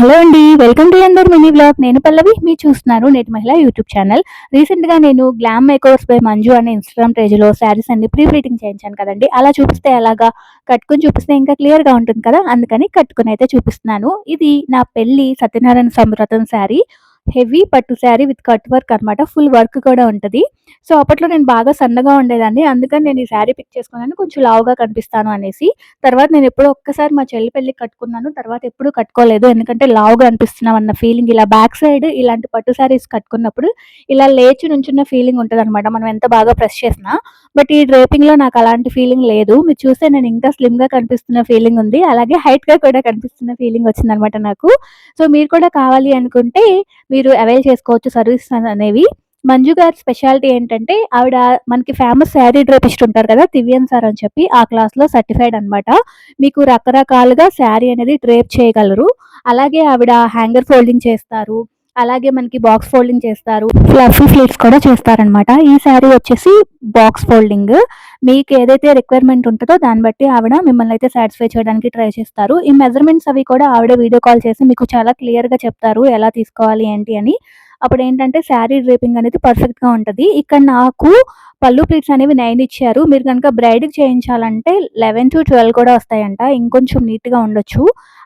Hello అండి welcome to అందర్ mini blog. నేను పల్లవి మీరు చూస్తున్నారు నేటి మహిళ యూట్యూబ్ ఛానల్. రీసెంట్గా నేను గ్లామ్ మేకోవర్స్ బై మంజు అనే ఇన్స్టాగ్రామ్ పేజ్లో శారీస్ అన్ని ప్రీ ప్లీటింగ్ చేయించాను కదండి. అలా చూపిస్తే అలాగా కట్టుకుని చూపిస్తే ఇంకా క్లియర్గా ఉంటుంది కదా? అందుకని కట్టుకుని అయితే చూపిస్తున్నాను. ఇది నా పెళ్ళి సత్యనారాయణ సంవ్రతం శారీ. హెవీ పట్టు శారీ విత్ కట్ వర్క్ అనమాట ఫుల్ వర్క్ కూడా ఉంటుంది. సో అప్పట్లో నేను బాగా సన్నగా ఉండేదాన్ని. అందుకని నేను ఈ శారీ పిక్ చేసుకున్నాను. కొంచెం లావుగా కనిపిస్తాను అనేసి. తర్వాత నేను ఎప్పుడో ఒక్కసారి మా చెల్లి పెళ్ళి కట్టుకున్నాను. తర్వాత ఎప్పుడూ కట్టుకోలేదు. ఎందుకంటే లావుగా అనిపిస్తున్నాం అన్న ఫీలింగ్ ఇలా బ్యాక్ సైడ్ ఇలాంటి పట్టు శారీస్ కట్టుకున్నప్పుడు ఇలా లేచి నుంచున్న ఫీలింగ్ ఉంటుంది అనమాట మనం ఎంత బాగా ప్రెస్ చేసినా. బట్ ఈ డ్రేపింగ్లో నాకు అలాంటి ఫీలింగ్ లేదు. మీరు చూస్తే నేను ఇంకా స్లిమ్గా కనిపిస్తున్న ఫీలింగ్ ఉంది. అలాగే హైట్గా కూడా కనిపిస్తున్న ఫీలింగ్ వచ్చింది అనమాట నాకు. సో మీరు కూడా కావాలి అనుకుంటే మీరు అవైల్ చేసుకోవచ్చు. సర్వీస్ అనేవి. మంజు గారి స్పెషాలిటీ ఏంటంటే ఆవిడ మనకి ఫేమస్ శారీ డ్రేపిస్ట్ ఉంటారు కదా తివ్యన్ సార్ అని చెప్పి ఆ క్లాస్లో సర్టిఫైడ్ అనమాట మీకు రకరకాలుగా శారీ అనేది డ్రేప్ చేయగలరు. అలాగే ఆవిడ హ్యాంగర్ ఫోల్డింగ్ చేస్తారు. అలాగే మనకి బాక్స్ ఫోల్డింగ్ చేస్తారు. ఫ్లఫీ ఫ్లీట్స్ కూడా చేస్తారనమాట ఈ శారీ వచ్చేసి బాక్స్ ఫోల్డింగ్ మీకు ఏదైతే రిక్వైర్మెంట్ ఉంటుందో దాన్ని బట్టి ఆవిడ మిమ్మల్ని అయితే సాటిస్ఫై చేయడానికి ట్రై చేస్తారు. ఈ మెజర్మెంట్స్ అవి కూడా ఆవిడ వీడియో కాల్ చేసి మీకు చాలా క్లియర్గా చెప్తారు ఎలా తీసుకోవాలి ఏంటి అని. అప్పుడు ఏంటంటే శారీ డ్రేపింగ్ అనేది పర్ఫెక్ట్గా ఉంటుంది. ఇక్కడ నాకు పళ్ళు ప్లీట్స్ అనేవి నైన్ ఇచ్చారు. మీరు కనుక బ్రైడ్కి చేయించాలంటే లెవెన్ టు ట్వెల్వ్ కూడా వస్తాయంట. ఇంకొంచెం నీట్గా ఉండొచ్చు.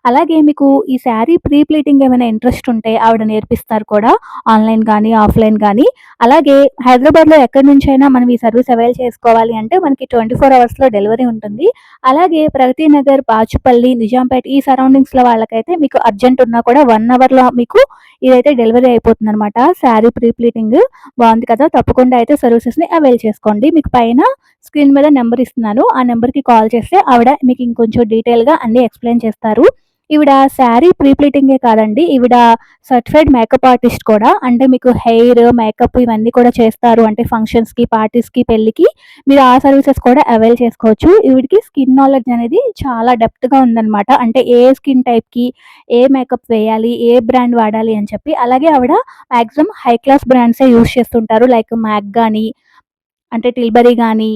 అలాగే మీకు ఈ శారీ ప్రీ ప్లీటింగ్ ఏమైనా ఇంట్రెస్ట్ ఉంటే ఆవిడ నేర్పిస్తారు కూడా. ఆన్లైన్ కానీ ఆఫ్లైన్ కానీ అలాగే హైదరాబాద్లో ఎక్కడి నుంచి అయినా మనం ఈ సర్వీస్ అవైల్ చేసుకోవాలి అంటే మనకి ట్వంటీ ఫోర్ అవర్స్లో డెలివరీ ఉంటుంది. అలాగే ప్రగతి నగర్ బాచుపల్లి నిజాంపేట ఈ సరౌండింగ్స్లో వాళ్ళకైతే మీకు అర్జెంట్ ఉన్నా కూడా వన్ అవర్లో మీకు ఇదైతే డెలివరీ అయిపోతుంది అనమాట శారీ ప్రీ ప్లీటింగ్ బాగుంది కదా తప్పకుండా అయితే సర్వీసెస్ని అవైల్ చేసుకోండి. మీకు పైన స్క్రీన్ మీద నెంబర్ ఇస్తున్నాను. ఆ నెంబర్కి కాల్ చేస్తే ఆవిడ మీకు ఇంకొంచెం డీటెయిల్గా అన్ని ఎక్స్ప్లెయిన్ చేస్తారు. ఈవిడ శారీ ప్రీప్లీటింగే కాదండి. ఈవిడ సర్టిఫైడ్ మేకప్ ఆర్టిస్ట్ కూడా. అంటే మీకు హెయిర్ మేకప్ ఇవన్నీ కూడా చేస్తారు. అంటే ఫంక్షన్స్కి పార్టీస్కి పెళ్ళికి మీరు ఆ సర్వీసెస్ కూడా అవైల్ చేసుకోవచ్చు. ఈవిడికి స్కిన్ నాలెడ్జ్ అనేది చాలా డెప్త్గా ఉందన్నమాట. అంటే ఏ స్కిన్ టైప్కి ఏ మేకప్ వేయాలి ఏ బ్రాండ్ వాడాలి అని చెప్పి. అలాగే ఆవిడ మ్యాక్సిమం హై క్లాస్ బ్రాండ్సే యూస్ చేస్తుంటారు. లైక్ మ్యాక్ కానీ అంటే టిల్బరీ కానీ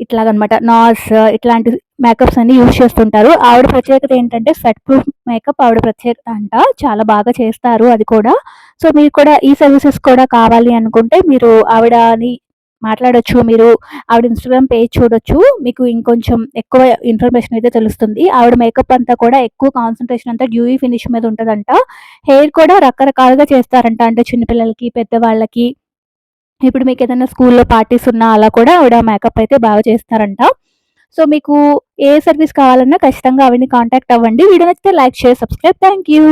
ఇట్లాగనమాట నాస్ ఇట్లాంటి మేకప్స్ అన్ని యూజ్ చేస్తుంటారు. ఆవిడ ప్రత్యేకత ఏంటంటే స్వెట్ ప్రూఫ్ మేకప్ ఆవిడ ప్రత్యేకత అంట. చాలా బాగా చేస్తారు అది కూడా. సో మీరు కూడా ఈ సర్వీసెస్ కూడా కావాలి అనుకుంటే మీరు ఆవిడని మాట్లాడొచ్చు మీరు ఆవిడ ఇన్స్టాగ్రామ్ పేజ్ చూడొచ్చు. మీకు ఇంకొంచెం ఎక్కువ ఇన్ఫర్మేషన్ అయితే తెలుస్తుంది. ఆవిడ మేకప్ అంతా కూడా ఎక్కువ కాన్సన్ట్రేషన్ అంతా డ్యూయి ఫినిష్ మీద ఉంటుందంట. హెయిర్ కూడా రకరకాలుగా చేస్తారంట. అంటే చిన్నపిల్లలకి పెద్దవాళ్ళకి. ఇప్పుడు మీకు ఏదైనా స్కూల్లో పార్టీస్ ఉన్నా అలా కూడా ఆవిడ మేకప్ అయితే బాగా చేస్తారంట. సో మీకు ఏ సర్వీస్ కావాలన్నా ఖచ్చితంగా ఆవిడని కాంటాక్ట్ అవ్వండి. వీడియో నచ్చితే like share subscribe thank you